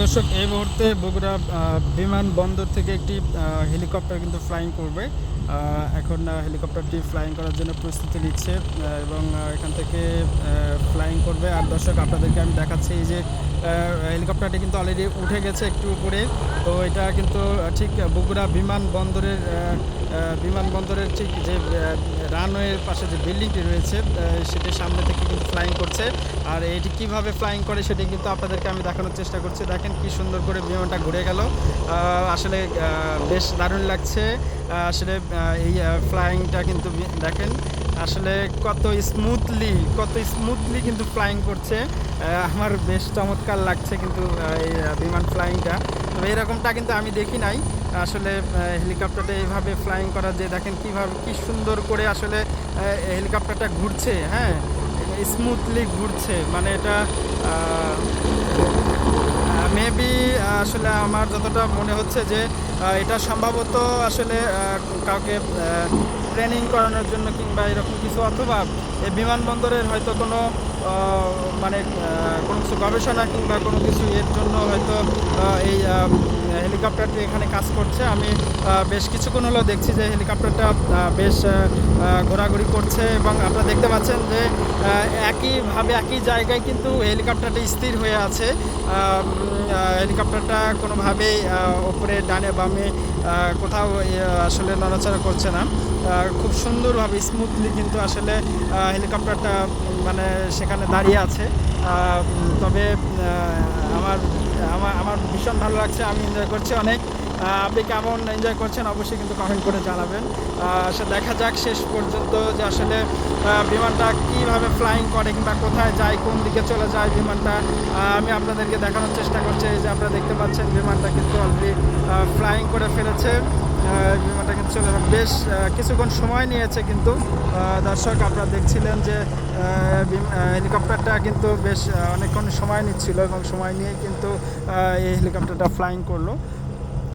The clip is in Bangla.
দর্শক, এই মুহূর্তে বগুড়া বিমানবন্দর থেকে একটি হেলিকপ্টার কিন্তু ফ্লাইং করবে। এখন হেলিকপ্টারটি ফ্লাইং করার জন্য প্রস্তুতি নিচ্ছে এবং এখান থেকে ফ্লাইং করবে। আর দর্শক, আপনাদেরকে আমি দেখাচ্ছি এই যে হেলিকপ্টারটি কিন্তু অলরেডি উঠে গেছে একটু উপরে। তো এটা কিন্তু ঠিক বগুড়া বিমানবন্দরের বিমানবন্দরের ঠিক যে রানওয়ের পাশে যে বিল্ডিংটি রয়েছে সেটির সামনে থেকে ফ্লাইং করছে। আর এটি কীভাবে ফ্লাইং করে সেটি কিন্তু আপনাদেরকে আমি দেখানোর চেষ্টা করছি। দেখেন কি সুন্দর করে বিমানটা ঘুরে গেল। আসলে বেশ দারুণ লাগছে। আসলে এই ফ্লাইংটা কিন্তু দেখেন, আসলে কত স্মুথলি কত স্মুথলি কিন্তু ফ্লাইং করছে। আমার বেশ চমৎকার লাগছে কিন্তু এই বিমান ফ্লাইংটা তবে এরকমটা কিন্তু আমি দেখি নাই। আসলে হেলিকপ্টারটা এইভাবে ফ্লাইং করা যে দেখেন কীভাবে, কি সুন্দর করে আসলে হেলিকপ্টারটা ঘুরছে হ্যাঁ? স্মুথলি ঘুরছে। মানে এটা মেবি আসলে আমার যতটা মনে হচ্ছে যে এটা সম্ভবত আসলে কাউকে ট্রেনিং করানোর জন্য কিংবা এরকম কিছু অথবা এই বিমানবন্দরের হয়তো কোনো মানে কোনো কিছু গবেষণা কিংবা কোনো কিছু এর জন্য হয়তো এই হেলিকপ্টারটি এখানে কাজ করছে, আমি বেশ কিছুক্ষণ হলো দেখছি যে হেলিকপ্টারটা বেশ ঘোরাঘুরি করছে এবং আপনারা দেখতে পাচ্ছেন যে একইভাবে একই জায়গায় কিন্তু হেলিকপ্টারটি স্থির হয়ে আছে। হেলিকপ্টারটা কোনোভাবেই ওপরে, ডানে, বামে কোথাও আসলে নড়াচড়া করছে না। খুব সুন্দরভাবে স্মুথলি কিন্তু আসলে হেলিকপ্টারটা মানে সেখানে দাঁড়িয়ে আছে। তবে আমার আমার ভীষণ ভালো লাগছে, আমি এনজয় করছি অনেক। আপনি কেমন এনজয় করছেন অবশ্যই কিন্তু কমেন্ট করে জানাবেন। সে দেখা যাক শেষ পর্যন্ত যে আসলে বিমানটা কীভাবে ফ্লাইং করে কিংবা কোথায় যায়, কোন দিকে চলে যায় বিমানটা। আমি আপনাদেরকে দেখানোর চেষ্টা করছি যে আপনারা দেখতে পাচ্ছেন বিমানটা কিন্তু অলরেডি ফ্লাইং করে ফেলেছে। বিমানটা কিন্তু চলে। বেশ কিছুক্ষণ সময় নিয়েছে কিন্তু দর্শক আপনারা দেখছিলেন যে হেলিকপ্টারটা কিন্তু বেশ অনেকক্ষণ সময় নিচ্ছিল এবং সময় নিয়ে কিন্তু এই হেলিকপ্টারটা ফ্লাইং করল।